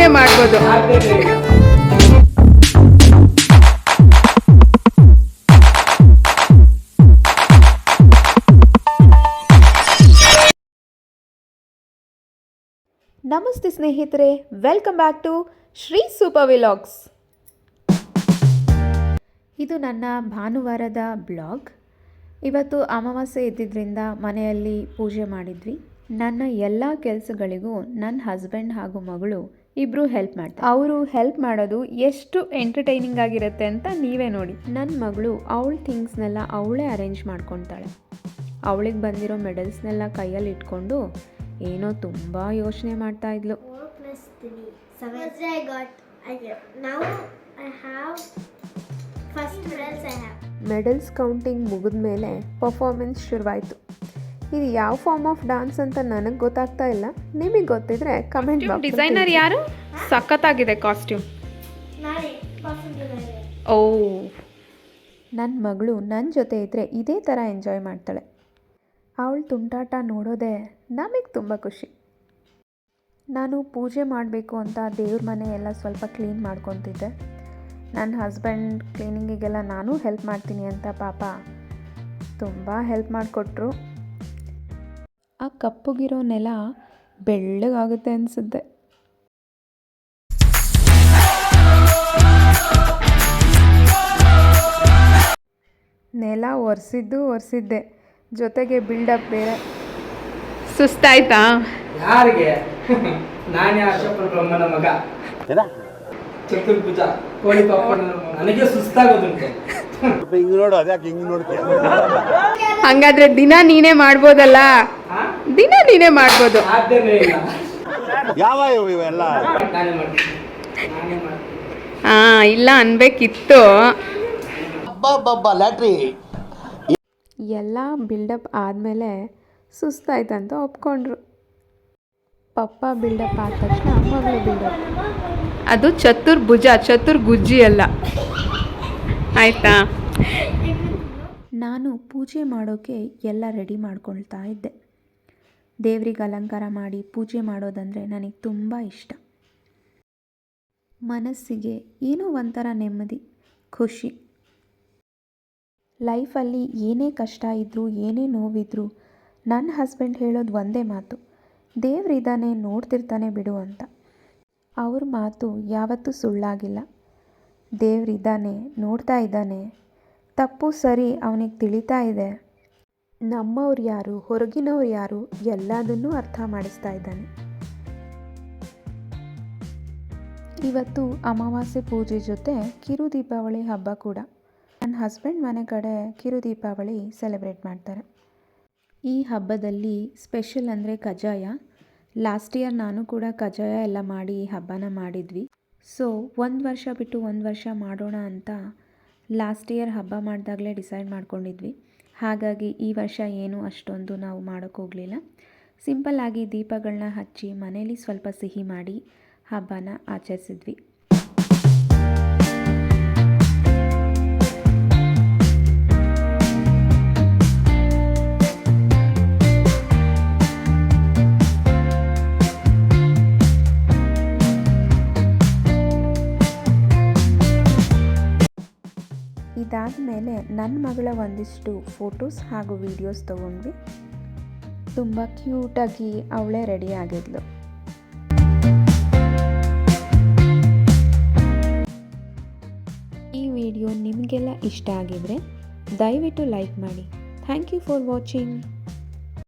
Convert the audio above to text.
ನೀನೇ ಮಾಡ್ಬೋದು. ನಮಸ್ತೆ ಸ್ನೇಹಿತರೆ welcome back to Shri super vlogs ಇದು ನನ್ನ ಭಾನುವಾರದ ಬ್ಲಾಗ್. ಇವತ್ತು ಅಮಾವಾಸ್ಯೆ ಇದ್ದಿದ್ದರಿಂದ ಮನೆಯಲ್ಲಿ ಪೂಜೆ ಮಾಡಿದ್ವಿ. ನನ್ನ ಎಲ್ಲ ಕೆಲಸಗಳಿಗೂ ನನ್ನ ಹಸ್ಬೆಂಡ್ ಹಾಗೂ ಮಗಳು ಇಬ್ಬರು ಹೆಲ್ಪ್ ಮಾಡ್ತಾರೆ. ಅವರು ಹೆಲ್ಪ್ ಮಾಡೋದು ಎಷ್ಟು ಎಂಟರ್ಟೈನಿಂಗ್ ಆಗಿರುತ್ತೆ ಅಂತ ನೀವೇ ನೋಡಿ. ನನ್ನ ಮಗಳು ಅವಳ ಥಿಂಗ್ಸ್ನೆಲ್ಲ ಅವಳೇ ಅರೇಂಜ್ ಮಾಡ್ಕೊತಾಳೆ. ಅವಳಿಗೆ ಬಂದಿರೋ ಮೆಡಲ್ಸ್ನೆಲ್ಲ ಕೈಯಲ್ಲಿ ಇಟ್ಕೊಂಡು ಏನೋ ತುಂಬ ಯೋಚನೆ ಮಾಡ್ತಾ ಇದ್ಲು. ಮೆಡಲ್ಸ್ ಕೌಂಟಿಂಗ್ ಮುಗಿದ ಮೇಲೆ ಪರ್ಫಾರ್ಮೆನ್ಸ್ ಶುರುವಾಯಿತು. ಇದು ಯಾವ ಫಾರ್ಮ್ ಆಫ್ ಡಾನ್ಸ್ ಅಂತ ನನಗೆ ಗೊತ್ತಾಗ್ತಾ ಇಲ್ಲ. ನಿಮಗೆ ಗೊತ್ತಿದ್ರೆ ಕಮೆಂಟ್ ಡಿಸೈನರ್ ಯಾರು? ಸಖತ್ತಾಗಿದೆ ಕಾಸ್ಟ್ಯೂಮ್ ಓ. ನನ್ನ ಮಗಳು ನನ್ನ ಜೊತೆ ಇದ್ದರೆ ಇದೇ ಥರ ಎಂಜಾಯ್ ಮಾಡ್ತಾಳೆ. ಅವಳು ತುಂಟಾಟ ನೋಡೋದೇ ನಮಗೆ ತುಂಬ ಖುಷಿ. ನಾನು ಪೂಜೆ ಮಾಡಬೇಕು ಅಂತ ದೇವ್ರ ಮನೆ ಎಲ್ಲ ಸ್ವಲ್ಪ ಕ್ಲೀನ್ ಮಾಡ್ಕೊತಿದ್ದೆ. ನನ್ನ ಹಸ್ಬೆಂಡ್ ಕ್ಲೀನಿಂಗಿಗೆಲ್ಲ ನಾನು ಹೆಲ್ಪ್ ಮಾಡ್ತೀನಿ ಅಂತ ಪಾಪ ತುಂಬ ಹೆಲ್ಪ್ ಮಾಡಿಕೊಟ್ರು. ಆ ಕಪ್ಪುಗಿರೋ ನೆಲ ಬೆಳ್ಳಗಾಗುತ್ತೆ ಅನಿಸುತ್ತೆ. ನೆಲ ಒರೆಸಿದ್ದು ಒರೆಸಿದ್ದೆ. ಜೊತೆಗೆ ಬಿಲ್ಡಪ್ ಬೇರೆ. ಸುಸ್ತಾಯ್ತಾ? ಯಾರಿಗೆ? ನಾನೇ ಅಶೋಕ ಬ್ರಹ್ಮನ ಮಗ. ಚತುರ್ಭುಜ ಕೋಳಿ ಪಾಪ ಮಗ. ನನಗೆ ಸುಸ್ತಾಗೋದುಂಟು. ಹಿಂಗ್ ನೋಡು ಅದ್ಯಾಕೆ ಹಿಂಗ್ ನೋಡ್ತೀಯ? ಹಂಗಾದ್ರೆ ದಿನ ನೀನೇ ಮಾಡ್ಬೋದಲ್ಲ? ದಿನ ನೀನೇ ಮಾಡ್ಬೋದು. ಯಾವ ಇವೆಲ್ಲ? ಹಾ ಇಲ್ಲ ಅನ್ಬೇಕಿತ್ತು. ಲ್ಯಾಟ್ರಿ. ಎಲ್ಲ ಬಿಲ್ಡಪ್ ಆದಮೇಲೆ ಸುಸ್ತಾಯ್ತಂತ ಒಪ್ಕೊಂಡ್ರು. ಪಪ್ಪ ಬಿಲ್ಡಪ್ ಆದ ತಕ್ಷಣ ಮಗಳು ಬಿಲ್ಡಪ್ ಅದು ಚತುರ್ಭುಜ ಚತುರ್ಗುಜ್ಜಿ ಅಲ್ಲ. ಆಯ್ತಾ? ನಾನು ಪೂಜೆ ಮಾಡೋಕ್ಕೆ ಎಲ್ಲ ರೆಡಿ ಮಾಡ್ಕೊಳ್ತಾ ಇದ್ದೆ. ದೇವ್ರಿಗೆ ಅಲಂಕಾರ ಮಾಡಿ ಪೂಜೆ ಮಾಡೋದಂದರೆ ನನಗೆ ತುಂಬ ಇಷ್ಟ. ಮನಸ್ಸಿಗೆ ಏನೋ ಒಂಥರ ನೆಮ್ಮದಿ, ಖುಷಿ. ಲೈಫಲ್ಲಿ ಏನೇ ಕಷ್ಟ ಇದ್ದರೂ ಏನೇ ನೋವಿದ್ರೂ ನನ್ನ ಹಸ್ಬೆಂಡ್ ಹೇಳೋದು ಒಂದೇ ಮಾತು ದೇವ್ರಿದ್ದಾನೆ ನೋಡ್ತಿರ್ತಾನೆ ಬಿಡು ಅಂತ. ಅವ್ರ ಮಾತು ಯಾವತ್ತೂ ಸುಳ್ಳಾಗಿಲ್ಲ. ದೇವ್ರಿದ್ದಾನೆ ನೋಡ್ತಾ ಇದ್ದಾನೆ ತಪ್ಪು ಸರಿ ಅವನಿಗೆ ತಿಳಿತಾ ಇದೆ. ನಮ್ಮವ್ರು ಯಾರು, ಹೊರಗಿನವ್ರು ಯಾರು, ಎಲ್ಲದನ್ನು ಅರ್ಥ ಮಾಡಿಸ್ತಾ ಇದ್ದಾನೆ. ಇವತ್ತು ಅಮಾವಾಸ್ಯೆ ಪೂಜೆ ಜೊತೆ ಕಿರು ದೀಪಾವಳಿ ಹಬ್ಬ ಕೂಡ. ನನ್ನ ಹಸ್ಬೆಂಡ್ ಮನೆ ಕಡೆ ಕಿರು ದೀಪಾವಳಿ ಸೆಲೆಬ್ರೇಟ್ ಮಾಡ್ತಾರೆ. ಈ ಹಬ್ಬದಲ್ಲಿ ಸ್ಪೆಷಲ್ ಅಂದರೆ ಕಜಾಯ ಲಾಸ್ಟ್ ಇಯರ್ ನಾನು ಕೂಡ ಕಜಾಯ ಎಲ್ಲ ಮಾಡಿ ಹಬ್ಬನ ಮಾಡಿದ್ವಿ. ಸೊ, ಒಂದು ವರ್ಷ ಬಿಟ್ಟು ಒಂದು ವರ್ಷ ಮಾಡೋಣ ಅಂತ ಲಾಸ್ಟ್ ಇಯರ್ ಹಬ್ಬ ಮಾಡಿದಾಗಲೇ ಡಿಸೈಡ್ ಮಾಡ್ಕೊಂಡಿದ್ವಿ. ಹಾಗಾಗಿ ಈ ವರ್ಷ ಏನು ಅಷ್ಟೊಂದು ನಾವು ಮಾಡೋಕ್ಕೋಗಲಿಲ್ಲ ಸಿಂಪಲ್ಲಾಗಿ ದೀಪಗಳನ್ನ ಹಚ್ಚಿ ಮನೇಲಿ ಸ್ವಲ್ಪ ಸಿಹಿ ಮಾಡಿ ಹಬ್ಬನ ಆಚರಿಸಿದ್ವಿ. ಇದಾದಮೇಲೆ ನನ್ನ ಮಗಳ ಒಂದಿಷ್ಟು ಫೋಟೋಸ್ ಹಾಗೂ ವೀಡಿಯೋಸ್ ತೊಗೊಂಡ್ವಿ. ತುಂಬ ಕ್ಯೂಟಾಗಿ ಅವಳೇ ರೆಡಿ ಆಗಿದ್ಲು. ಈ ವಿಡಿಯೋ ನಿಮಗೆಲ್ಲ ಇಷ್ಟ ಆಗಿದರೆ ದಯವಿಟ್ಟು ಲೈಕ್ ಮಾಡಿ. Thank you for watching